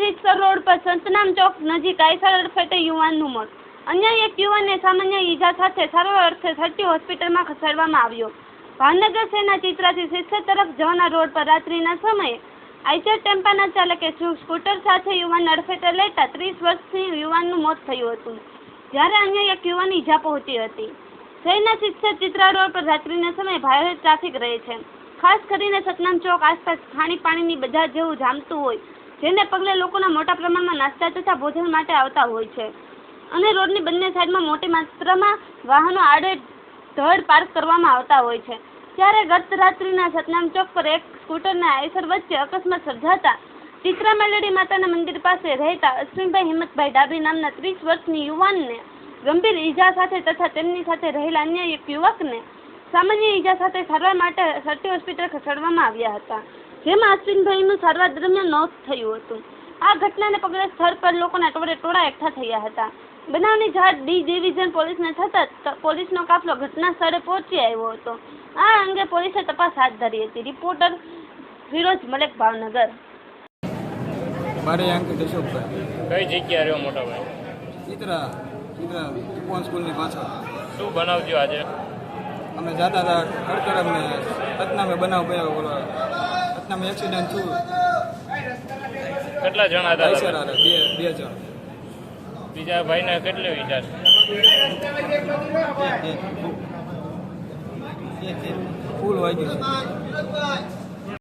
રીતસર road પર સંતનામ ચોક નજીક Eicher અડફેટે યુવાનનું મોત. અન્ય એક યુવાનને સામાન્ય ઈજા સાથે સારવાર અર્થે સરટી હોસ્પિટલમાં ખસેડવામાં આવ્યો. ભાવનગર શહેરના ચિત્રાથી શિક્ષક તરફ જવાના રોડ પર રાત્રિના સમયે આઈચર ટેમ્પાના ચાલકે સ્કૂટર સાથે યુવાનને અડફેટે લેતા ત્રીસ વર્ષથી યુવાનનું મોત થયું હતું, જ્યારે અન્ય એક યુવાન ઈજા પહોંચી હતી. શહેરના શિક્ષક ચિત્રા રોડ પર રાત્રિના સમયે ભારે ટ્રાફિક રહે છે. ખાસ કરીને સતનામ ચોક આસપાસ ખાણી પાણીની બજાર જેવું જામતું હોય જેને પગલે લોકોના મોટા પ્રમાણમાં નાસ્તા તથા ભોજન માટે આવતા હોય છે. અને રોડની બંને સાઈડમાં મોટી માત્રામાં વાહનો આડે ધડ પાર્ક કરવામાં આવતા હોય છે. ત્યારે ગત રાત્રિના સતનામ ચોક પર એક સ્કૂટરના આયસર વચ્ચે અકસ્માત સર્જાતા ચિત્રા મેલડી માતાના મંદિર પાસે રહેતા અશ્વિનભાઈ હિંમતભાઈ ડાબી નામના ત્રીસ વર્ષની યુવાનને ગંભીર ઈજા સાથે તથા તેમની સાથે રહેલા અન્ય એક યુવકને સામાન્ય ઈજા સાથે સારવાર માટે સરટી હોસ્પિટલ ખસેડવામાં આવ્યા હતા. જેમાં અશ્વિનભાઈનું સારવાર દરમિયાન મોત થયું હતું. આ ઘટનાને પગલે સ્થળ પર લોકોના ટોળે ટોળા એકઠા થયા હતા. બનાવની જાણ ડી ડિવિઝન પોલીસને થતાં પોલીસનો કાફલો ઘટના સ્થળે પહોંચી આવ્યો હતો. આ અંગે પોલીસે તપાસ હાથ ધરી હતી. રિપોર્ટર ફિરોજ મલેક ભાવનગર. મારે અશોકભાઈ. કઈ જગ્યા રહ્યો મોટા ભાઈ? ચિત્રા ચિત્રા તુપોન સ્કૂલની પાછળ. શું બનાવજો આજે? અમે જતા હતા ખડતર અમને સતનામે બનાવ ગયો બોલો સતનામે એક્સિડન્ટ થયું કેટલા જણા હતા? બે બે જણ બીજા ભાઈને કેટલી વિચાર ફૂલ વાગ્યું છે